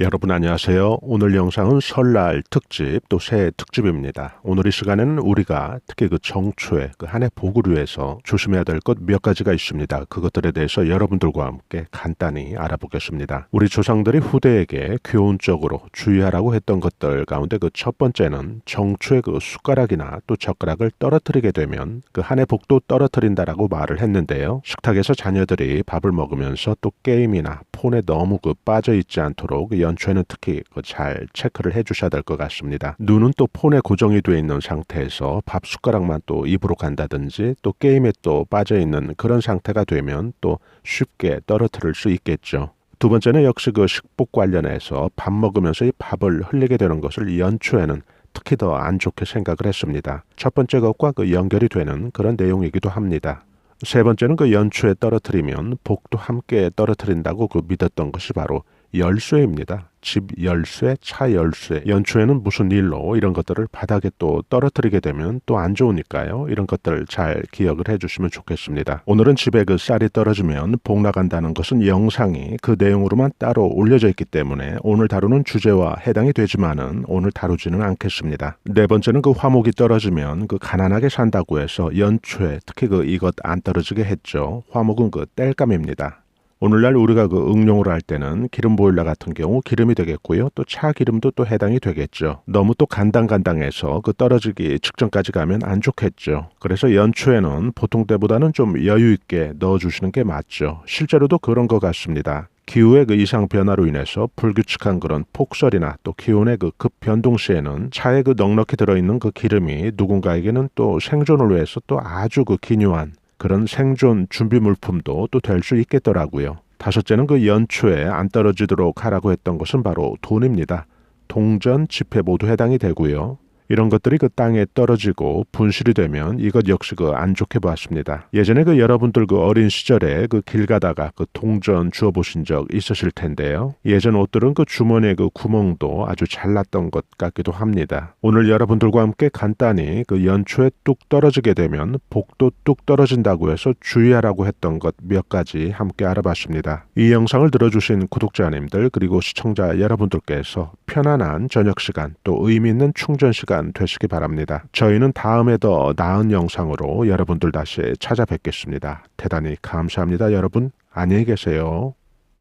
여러분 안녕하세요. 오늘 영상은 설날 특집 또 새해 특집입니다. 오늘 이 시간에는 우리가 특히 그 정초에 그 한해 복을 위해서 조심해야 될 것 몇 가지가 있습니다. 그것들에 대해서 여러분들과 함께 간단히 알아보겠습니다. 우리 조상들이 후대에게 교훈적으로 주의하라고 했던 것들 가운데 그 첫 번째는 정초에 그 숟가락이나 또 젓가락을 떨어뜨리게 되면 그 한 해 복도 떨어뜨린다라고 말을 했는데요. 식탁에서 자녀들이 밥을 먹으면서 또 게임이나 폰에 너무 그 빠져 있지 않도록 연초에는 특히 그잘 체크를 해 주셔야 될 것 같습니다. 눈은 또 폰에 고정이 되어 있는 상태에서 밥 숟가락만 또 입으로 간다든지 또 게임에 또 빠져 있는 그런 상태가 되면 또 쉽게 떨어뜨릴 수 있겠죠. 두 번째는 역시 그 식복 관련해서 밥 먹으면서 이 밥을 흘리게 되는 것을 연초에는 특히 더 안 좋게 생각을 했습니다. 첫 번째 것과 그 연결이 되는 그런 내용이기도 합니다. 세 번째는 그 연초에 떨어뜨리면 복도 함께 떨어뜨린다고 그 믿었던 것이 바로 열쇠입니다. 집 열쇠, 차 열쇠, 연초에는 무슨 일로 이런 것들을 바닥에 또 떨어뜨리게 되면 또 안 좋으니까요. 이런 것들 잘 기억을 해주시면 좋겠습니다. 오늘은 집에 그 쌀이 떨어지면 복 나간다는 것은 영상이 그 내용으로만 따로 올려져 있기 때문에 오늘 다루는 주제와 해당이 되지만은 오늘 다루지는 않겠습니다. 네 번째는 그 화목이 떨어지면 그 가난하게 산다고 해서 연초에 특히 그 이것 안 떨어지게 했죠. 화목은 그 땔감입니다. 오늘날 우리가 그 응용을 할 때는 기름 보일러 같은 경우 기름이 되겠고요. 또 차 기름도 또 해당이 되겠죠. 너무 또 간당간당해서 그 떨어지기 직전까지 가면 안 좋겠죠. 그래서 연초에는 보통 때보다는 좀 여유 있게 넣어 주시는 게 맞죠. 실제로도 그런 것 같습니다. 기후의 그 이상 변화로 인해서 불규칙한 그런 폭설이나 또 기온의 그 급 변동 시에는 차에 그 넉넉히 들어있는 그 기름이 누군가에게는 또 생존을 위해서 또 아주 그 기묘한 그런 생존 준비 물품도 또 될 수 있겠더라고요. 다섯째는 그 연초에 안 떨어지도록 하라고 했던 것은 바로 돈입니다. 동전, 지폐 모두 해당이 되고요. 이런 것들이 그 땅에 떨어지고 분실이 되면 이것 역시 그 안 좋게 보았습니다. 예전에 그 여러분들 그 어린 시절에 그 길 가다가 그 동전 주워 보신 적 있으실 텐데요. 예전 옷들은 그 주머니에 그 구멍도 아주 잘났던 것 같기도 합니다. 오늘 여러분들과 함께 간단히 그 연초에 뚝 떨어지게 되면 복도 뚝 떨어진다고 해서 주의하라고 했던 것 몇 가지 함께 알아봤습니다. 이 영상을 들어주신 구독자님들 그리고 시청자 여러분들께서 편안한 저녁 시간 또 의미 있는 충전 시간 시간 되시기 바랍니다. 저희는 다음에 더 나은 영상으로 여러분들 다시 찾아뵙겠습니다. 대단히 감사합니다. 여러분 안녕히 계세요.